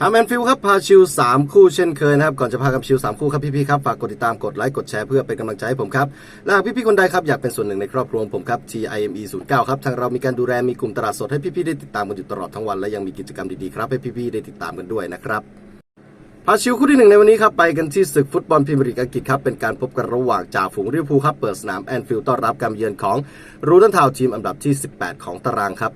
ทามแอนฟิลครับพาชิล3คู่เช่นเคยนะครับก่อนจะพากับชิล3คู่ครับพี่ๆครับฝากกดติดตามกดไลค์กดแชร์เพื่อเป็นกำลังใจให้ผมครับและหากพี่ๆคนใดครับอยากเป็นส่วนหนึ่งในครอบครัวผมครับ TIME 09ครับทางเรามีการดูแลมีกลุ่มตลาดสดให้พี่ๆได้ติดตามกันอยู่ตลอดทั้งวันและยังมีกิจกรรมดีๆครับให้พี่ๆได้ติดตามกันด้วยนะครับพาชิวคู่ที่หนึ่งในวันนี้ครับไปกันที่ศึกฟุตบอลพรีเมียร์ลีกอังกฤษครับเป็นการพบกันระหว่างจ่าฝูงลิเวอร์พูลครับเปิดสนามแอนฟิลด์ต้อนรับการเยือนของรูดันทาวทีมอันดับที่ 18 ของตารางครับ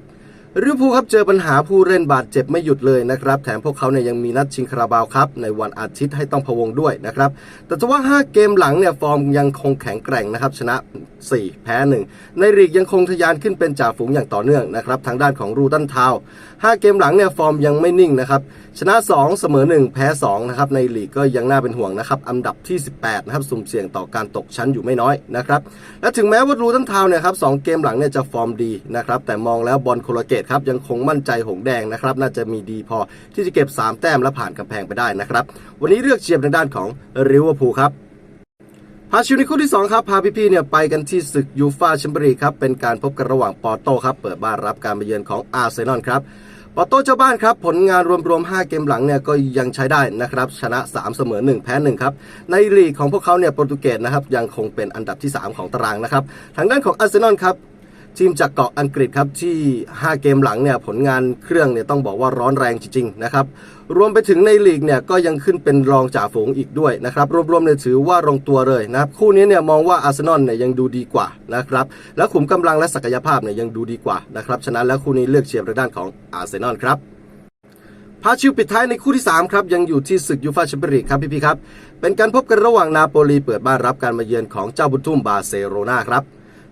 ลิเวอร์พูลครับเจอปัญหาผู้เล่นบาดเจ็บไม่หยุดเลยนะครับแถมพวกเขาเนี่ยยังมีนัดชิงคาราบาวครับในวันอาทิตย์ให้ต้องพะวงด้วยนะครับแต่ทว่า 5 เกมหลังเนี่ยฟอร์มยังคงแข็งแกร่งนะครับชนะ 4 แพ้ 1 ในลีกยังคงทะยานขึ้นเป็นจ่าฝูงอย่างต่อเนื่องนะครับทางด้านของรูตันทาว5เกมหลังเนี่ยฟอร์มยังไม่นิ่งนะครับชนะ 2 เสมอ 1 แพ้2นะครับในลีกก็ยังน่าเป็นห่วงนะครับอันดับที่ 18นะครับสุ่มเสี่ยงต่อการตกชั้นอยู่ไม่น้อยนะครับและถึงแม้ว่ารูตันทาวเนี่ยครับสองเกมหลังเนี่ยจะฟอร์มดีนะครับแต่มองแล้วบอลโคลเกตครับยังคงมั่นใจหงแดงนะครับน่าจะมีดีพอที่จะเก็บ 3 แต้มและผ่านกำแพงไปได้นะครับ วันนี้เลือกเชียร์ในด้านของริเวอร์พูลครับพาชิวในคู่ที่ 2 ครับ พาพี่ๆเนี่ยไปกันที่ศึกยูฟาแชมเปี้ยนลีกครับ เป็นการพบกันระหว่างปอร์โตครับ เปิดบ้านรับการมาเยือนของอาร์เซนอลครับปอร์โตเจ้าบ้านครับ ผลงานรวมๆ 5 เกมหลังเนี่ยก็ยังใช้ได้นะครับ ชนะ 3 เสมอ 1 แพ้ 1 ครับ ในลีกของพวกเขาเนี่ยโปรตุเกสนะครับยังคงเป็นอันดับที่ 3 ของตารางนะครับ ทางด้านของอาร์เซนอลครับ ทีมจากเกาะอังกฤษครับที่ 5 เกมหลังเนี่ยผลงานเครื่องเนี่ยต้องบอกว่าร้อนแรงจริงๆนะครับรวมไปถึงในลีกเนี่ยก็ยังขึ้นเป็นรองจ่าฝูงอีกด้วยนะครับรวมๆเนี่ยถือว่าลงตัวเลยนะครับคู่นี้เนี่ยมองว่าอาร์เซนอลเนี่ยยังดูดีกว่านะครับและขุมกำลังและศักยภาพเนี่ยยังดูดีกว่านะครับฉะนั้นแล้วคู่นี้เลือกเชียร์ในด้านของอาร์เซนอลครับพาชิวปิดท้ายในคู่ที่ 3 ครับ ยังอยู่ที่ศึกยูฟาแชมเปี้ยนลีกครับพี่ๆครับ เป็นการพบกันระหว่างนาโปลีเปิดบ้านรับการมาเยือนของเจ้าบุญทุ่มบาร์เซโลนาครับ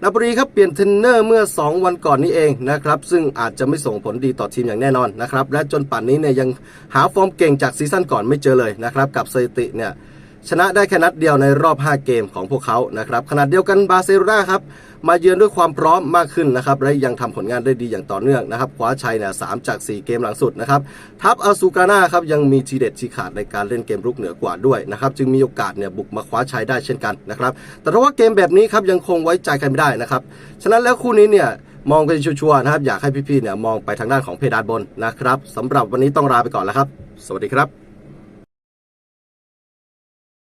นาปรีครับเปลี่ยนเทรนเนอร์เมื่อ 2 วันก่อนนี้เองนะครับซึ่งอาจจะไม่ส่งผลดีต่อทีมอย่างแน่นอนนะครับและจนป่านนี้เนี่ยยังหาฟอร์มเก่งจากซีซั่นก่อนไม่เจอเลยนะครับกับสถิติเนี่ย ชนะได้แค่นัดเดียวในรอบ 5 เกมของพวกเขานะครับขณะเดียวกันบาร์เซโลนาครับมาเยือนด้วยความพร้อมมากขึ้นนะครับและยังทำผลงานได้ดีอย่างต่อเนื่องนะครับคว้าชัยเนี่ยสจาก 4 เกมหลังสุดนะครับทัพอาซูกาน่าครับยังมีทีเด็ดทีขาดในการเล่นเกมรุกเหนือกว่าด้วยนะครับจึงมีโอกาสเนี่ยบุกมาคว้าชัยได้เช่นกันนะครับแต่ถ้าว่าเกมแบบนี้ครับยังคงไว้ใจกันไม่ได้นะครับฉะนั้นแล้วคู่นี้เนี่ยมองเป็นชัวร์นะครับอยากให้พี่ๆเนี่ยมองไปทางด้านของเพดานบนนะครับสำหรับวันนี้ต้องลาไปก่อนแล้วครับ สวัสดีครับ